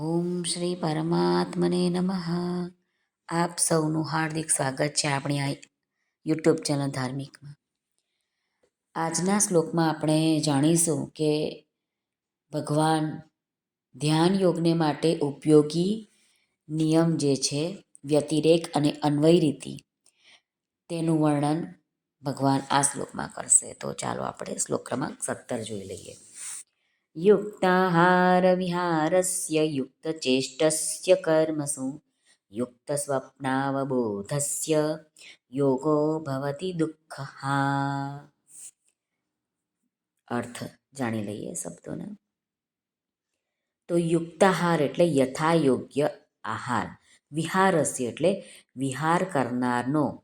ઓમ શ્રી પરમાત્મને નમઃ. આપ સૌનું હાર્દિક સ્વાગત છે આપણી આ યુટ્યુબ ચેનલ ધાર્મિકમાં. આજના શ્લોકમાં આપણે જાણીશું કે ભગવાન ધ્યાન યોગને માટે ઉપયોગી નિયમ જે છે, વ્યતિરેક અને અન્વય રીતિ તેનું વર્ણન ભગવાન આ શ્લોકમાં કરશે. તો ચાલો આપણે શ્લોક ક્રમાંક સત્તર જોઈ લઈએ. યુક્તાહાર युक्तचेष्टस्य कर्मसु, युक्तस्वप्नावबोधस्य યોગો ભવતી દુઃખા અર્થ જાણી લઈએ શબ્દોના તો યુક્તાહાર એટલે યથાયોગ્ય આહાર વિહારસ્ય એટલે વિહાર કરનારનો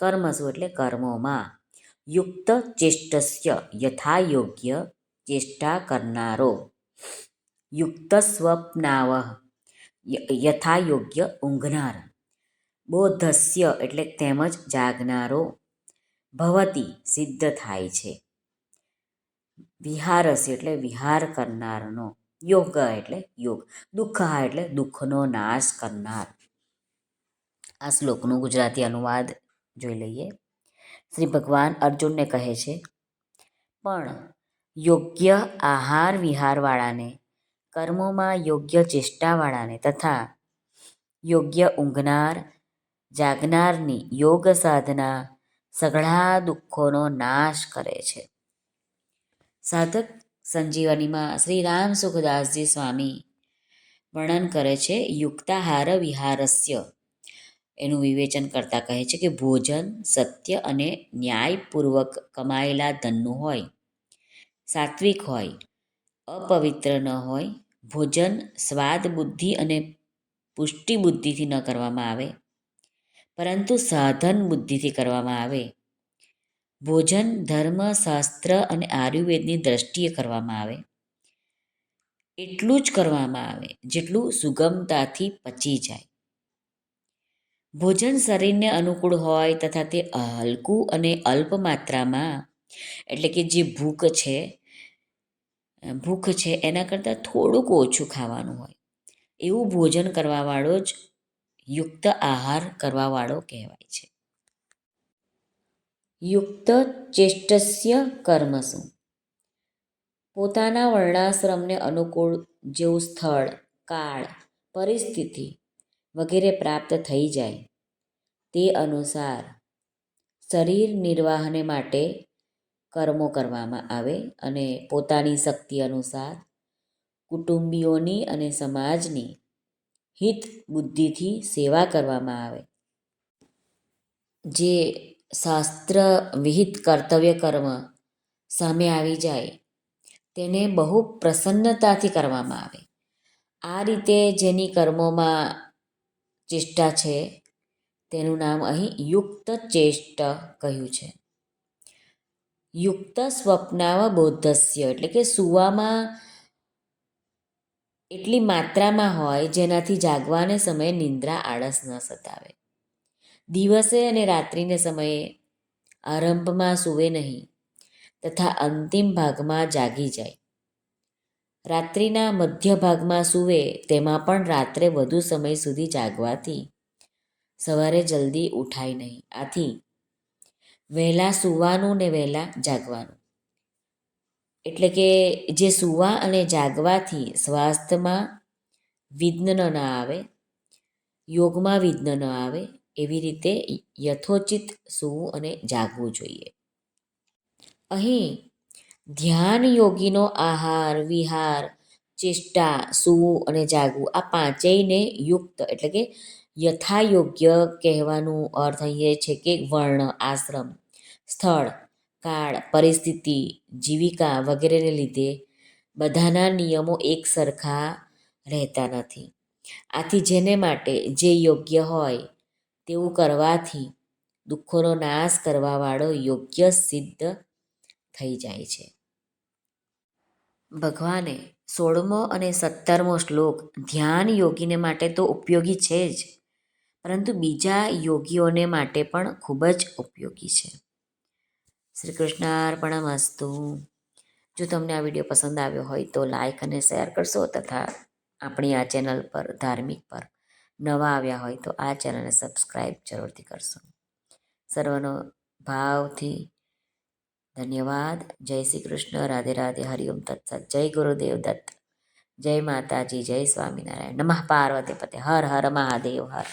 કર્મસુ એટલે કર્મોમાં યુક્ત ચેષ્ટસ્ય યથાયોગ્ય ચેષ્ટા કરનારો યુક્ત સ્વપ્નાવ યથાયોગ્ય ઊંઘનાર બોધસ્ય એટલે તેમજ જાગનારો ભવતી સિદ્ધ થાય છે। વિહારસ એટલે વિહાર કરનારનો યોગ એટલે યોગ, દુઃખ એટલે દુઃખનો નાશ કરનાર। આ શ્લોકનું ગુજરાતી અનુવાદ જોઈ લઈએ। શ્રી ભગવાન અર્જુનને કહે છે, પણ યોગ્ય આહાર વિહારવાળાને, કર્મોમાં યોગ્ય ચેષ્ટાવાળાને તથા યોગ્ય ઊંઘનાર, જાગનારની યોગ સાધના સઘળા દુઃખોનો નાશ કરે છે. સાધક સંજીવનીમાં શ્રી રામ સુખદાસજી સ્વામી વર્ણન કરે છે, યુક્તાહાર વિહારસ્ય. એનું વિવેચન કરતા કહે છે કે ભોજન સત્ય અને ન્યાયપૂર્વક કમાયેલા ધનનું હોય. સાત્વિક હોય, અપવિત્ર ન હોય, ભોજન, સ્વાદ, બુદ્ધિ અને પુષ્ટિ બુદ્ધિથી ન કરવામાં આવે, પરંતુ સાધન બુદ્ધિથી કરવામાં આવે. ભોજન, ધર્મ, શાસ્ત્ર અને આયુર્વેદની દ્રષ્ટિએ કરવામાં આવે. એટલું જ કરવામાં આવે જેટલું સુગમતાથી પચી જાય. ભોજન શરીરને અનુકૂળ હોય તથા તે હલકું અને અલ્પ માત્રામાં એટલે કે જે ભૂખ છે ભૂખ છે, એના કરતાં થોડુંક ઓછું ખાવાનું હોય. એવું ભોજન કરવાવાળો જ યુક્ત આહાર કરવાવાળો કહેવાય છે. યુક્ત ચેષ્ટસ્ય કર્મસુ. પોતાના વર્ણાશ્રમને અનુકૂળ જેવું સ્થળ, કાળ, પરિસ્થિતિ વગેરે પ્રાપ્ત થઈ જાય. તે અનુસાર શરીર નિર્વાહને માટે કર્મો કરવામાં આવે અને પોતાની શક્તિ અનુસાર કુટુંબીઓની અને સમાજની હિત બુદ્ધિથી સેવા કરવામાં આવે. જે શાસ્ત્ર વિહિત કર્તવ્ય કર્મ સામે આવી જાય, તેને બહુ પ્રસન્નતાથી કરવામાં આવે. આ રીતે જેની કર્મોમાં ચેષ્ટા છે, તેનું નામ અહીં યુક્ત ચેષ્ટ કહ્યું છે. યુક્ત સ્વપ્નાવ બોધસ્ય. એટલે કે સુવામાં એટલી માત્રામાં હોય જેનાથી જાગવાને સમયે નિંદ્રા આળસ ન સતાવે. દિવસે અને રાત્રિને સમયે આરંભમાં સૂવે નહીં, તથા અંતિમ ભાગમાં જાગી જાય. રાત્રિના મધ્ય ભાગમાં સૂવે તેમાં પણ રાત્રે વધુ સમય સુધી જાગવાથી સવારે જલ્દી ઉઠાય નહીં. આથી વહેલા સૂવાનું ને વહેલા જાગવાનું. એટલે કે જે સૂવા અને જાગવાથી સ્વાસ્થ્યમાં વિઘ્ન ન આવે, યોગમાં વિઘ્ન ન આવે, એવી રીતે યથોચિત સૂવું અને જાગવું જોઈએ. અહીં ધ્યાન યોગીનો આહાર, વિહાર, ચેષ્ટા, સૂવું અને જાગવું આ પાંચેયને યુક્ત એટલે કે યથાયોગ્ય કહેવાનું અર્થ અહીં છે કે વર્ણ, આશ્રમ. સ્થળ, કાળ, પરિસ્થિતિ, જીવિકા વગેરેને લીધે બધાના નિયમો એક સરખા રહેતા નથી. આથી જેને માટે જે યોગ્ય હોય તેવું કરવાથી દુઃખોનો નાશ કરવાવાળો યોગ્ય સિદ્ધ થઈ જાય છે. ભગવાને સોળમો અને સત્તરમો શ્લોક ધ્યાન યોગીને માટે તો ઉપયોગી છે જ, પરંતુ બીજા યોગીઓને માટે પણ ખૂબ જ ઉપયોગી છે. શ્રી કૃષ્ણાર્પણમસ્તુ જો તમને આ વીડિયો પસંદ આવ્યો હોય તો લાઈક અને શેર કરશો તથા આપણી આ ચેનલ પર ધાર્મિક પર નવા આવ્યા હોય તો આ ચેનલને સબસ્ક્રાઈબ જરૂરથી કરશો. સર્વનો ભાવથી ધન્યવાદ. જય શ્રી કૃષ્ણ રાધે. રાધે હરિઓમ તત્સત. જય ગુરુદેવ દત્ત. જય માતાજી. જય સ્વામિનારાયણ. નમઃ પાર્વતી પતે. હર હર મહાદેવ. હર.